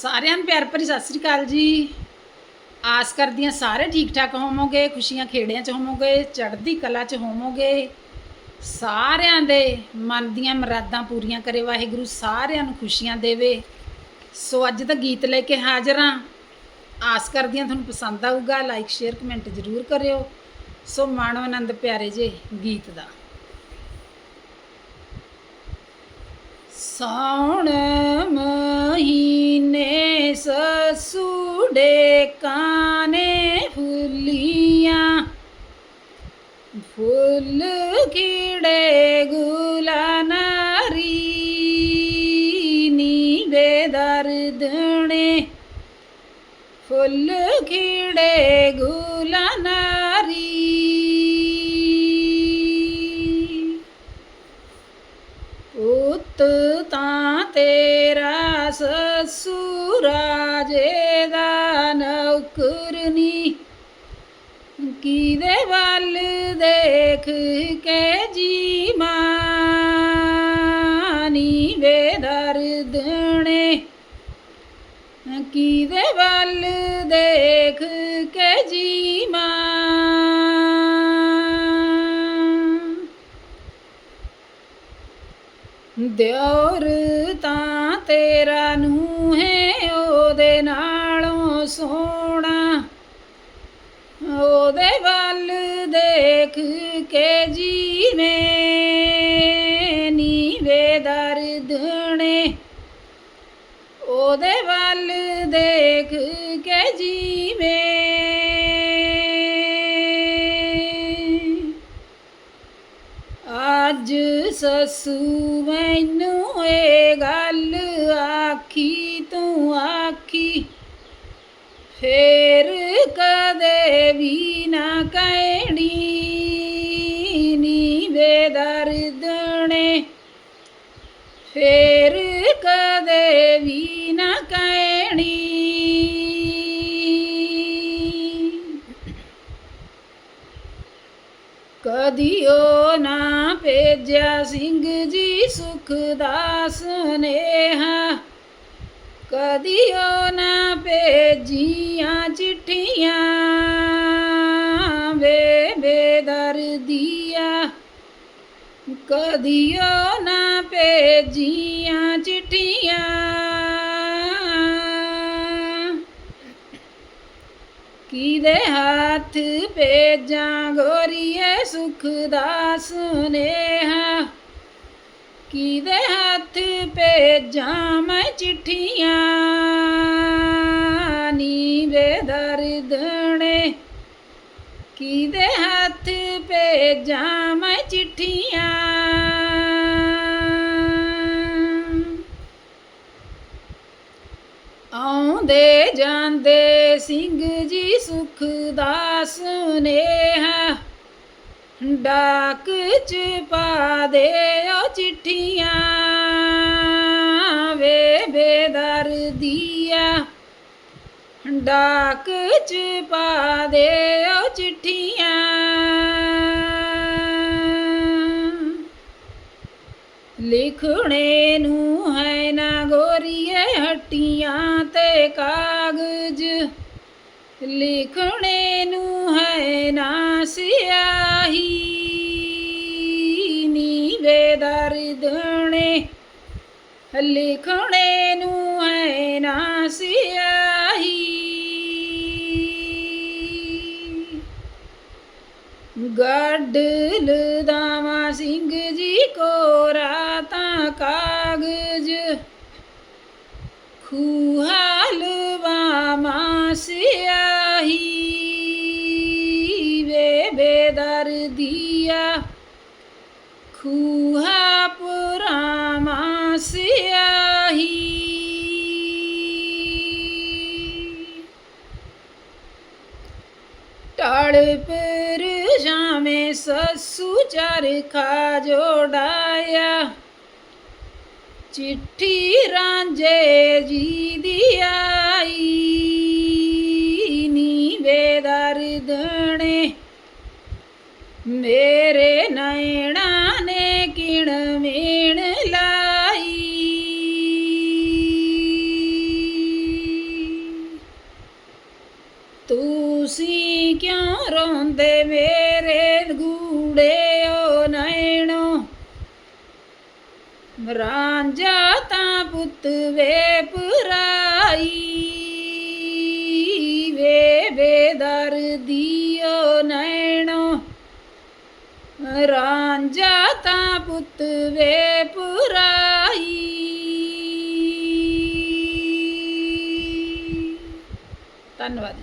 ਸਾਰਿਆਂ ਨੂੰ ਪਿਆਰ ਭਰੀ ਸਤਿ ਸ੍ਰੀ ਅਕਾਲ ਜੀ। ਆਸ ਕਰਦੀ ਹਾਂ ਸਾਰੇ ਠੀਕ ਠਾਕ ਹੋਵੋਗੇ, ਖੁਸ਼ੀਆਂ ਖੇੜਿਆਂ 'ਚ ਹੋਵੋਗੇ, ਚੜ੍ਹਦੀ ਕਲਾ 'ਚ ਹੋਵੋਗੇ। ਸਾਰਿਆਂ ਦੇ ਮਨ ਦੀਆਂ ਮਰਾਦਾਂ ਪੂਰੀਆਂ ਕਰੇ ਵਾਹਿਗੁਰੂ, ਸਾਰਿਆਂ ਨੂੰ ਖੁਸ਼ੀਆਂ ਦੇਵੇ। ਸੋ ਅੱਜ ਦਾ ਗੀਤ ਲੈ ਕੇ ਹਾਜ਼ਰ ਹਾਂ। ਆਸ ਕਰਦੀ ਹਾਂ ਤੁਹਾਨੂੰ ਪਸੰਦ ਆਊਗਾ ਲਾਈਕ ਸ਼ੇਅਰ ਕਮੈਂਟ ਜ਼ਰੂਰ ਕਰਿਓ। ਸੋ ਮਾਣੋ ਆਨੰਦ ਪਿਆਰੇ ਜੇ ਗੀਤ ਦਾ। ਸਾਉਣ ਮਹੀਨੇ ਸਸੂੜੇ ਕਾਨੇ ਫੁੱਲੀਆਂ? ਫੁੱਲ ਕੀੜੇ ਗੁਲਾਨਾਰੀ ਨੀ ਬੇਦਰਦਣੇ ਫੁੱਲ ਖਿੜੇ ਗੁਲਾਨਾਰੀ। ਪੁੱਤ ਤਾਂ ਤੇਰਾ ਸਸੁਰਾ ਜੇ ਕਿਹਦੇ ਵੱਲ ਦੇਖ ਕੇ ਜੀ ਮਾਨੀ ਬੇਦਰਦਣੇ ਕਿਹਦੇ ਵੱਲ ਦੇਖ ਕੇ ਜੀ ਮਾਂ ਦਿਉਰ ਤਾਂ ਤੇਰਾ ਨੂੰ ਹੈ ਉਹਦੇ ਨਾਲੋਂ ਸੋਹਣਾ। ਉਹਦੇ ਵੱਲ ਦੇਖ ਕੇ ਜੀਵੇਂ ਨੀਵੇ ਦਰਦਣੇ ਉਹਦੇ ਵੱਲ ਦੇਖ ਕੇ ਜੀਵੇਂ। ਅੱਜ ਸਸੂ ਮੈਨੂੰ ਇਹ ਗੱਲ ਆਖੀ, ਤੂੰ ਆਖੀ, ਫੇਰ ਕਦੇ ਵੀ ਨਾ ਕਹਿਣੀ। ਕਦੀਓ ਨਾ ਭੇਜਿਆ ਸਿੰਘ ਜੀ ਸੁਖ ਦਾ ਸੁਨੇਹਾ ਚਿੱਠੀਆਂ ਵੇ ਬੇਦਰਦੀਆ ਕਦੀਓ ਨਾ ਭੇਜੀਆਂ ਚਿੱਠੀਆਂ। ਕਿਦੇ ਹੱਥ ਭੇਜਾਂ ਗੋਰੀਏ ਸੁਖ ਦਾ ਸੁਨੇਹਾ। ਕਿਦੇ ਹੱਥ ਭੇਜਾਂ ਮੈਂ ਚਿੱਠੀਆਂ। ਨੀ ਬੇਦਰਦਣੇ ਕਿਦੇ ਹੱਥ ਭੇਜਾਂ ਮੈਂ ਜੀ ਸੁਖ ਦਾ ਸੁਨੇਹਾ, ਡਾਕ ਚ ਪਾ ਦੇ ਉਹ ਚਿੱਠੀਆਂ। ਵੇ ਬੇਦਰਦੀਆ, ਡਾਕ ਚ ਪਾ ਦੇ ਉਹ ਚਿੱਠੀਆਂ। ਲਿਖਣੇ ਨੂੰ ਹੈ ਨਾ ਗੋਰੀਏ ਹੱਟੀਆਂ ਤੇ ਕਾਗਜ਼। ਲਿਖਣੇ ਨੂੰ ਹੈ ਨਾ ਸਿਆਹੀ ਨੀ। ਬੇਦਰਦਣੇ ਲਿਖਣੇ ਨੂੰ ਹੈ ਨਾ ਸਿਆਹੀ ਗੱਡ ਲਦਾਵਾ ਸਿੰਘ ਜੀ ਕੋ ਰਾਤਾਂ ਕਾਗਜ਼, ਖੂਹਾ ਵੇ ਬੇਦਰਦੀਆ ਖੂਹਾ ਪੁਰਾਮਾ ਸਿਆਹੀ। ਟਾੜ ਪਰ ਜਾਵੇਂ ਸਸੂ ਚਰਖਾ ਜੋੜਾਇਆ ਚਿੱਠੀ ਰਾਂਝੇ ਜੀ ਦੀ ਆਈ ਨੀ ਬੇਦਰਦਣੇ ਮੇਰੇ ਨੈਣਾ ਨੇ ਕਿਣ ਮੀਣ ਕਿਉਂ ਰੋਂਦੇ ਮੇਰੇ ਗੂੜੇ ਓ ਨੈਣੋ? ਰਾਂਝਾ ਤਾਂ ਪੁੱਤ ਵੇ ਰਾਂਝਾ ਤਾਂ ਪੁੱਤ ਵੇ ਪੁਰਾਈ। ਧੰਨਵਾਦ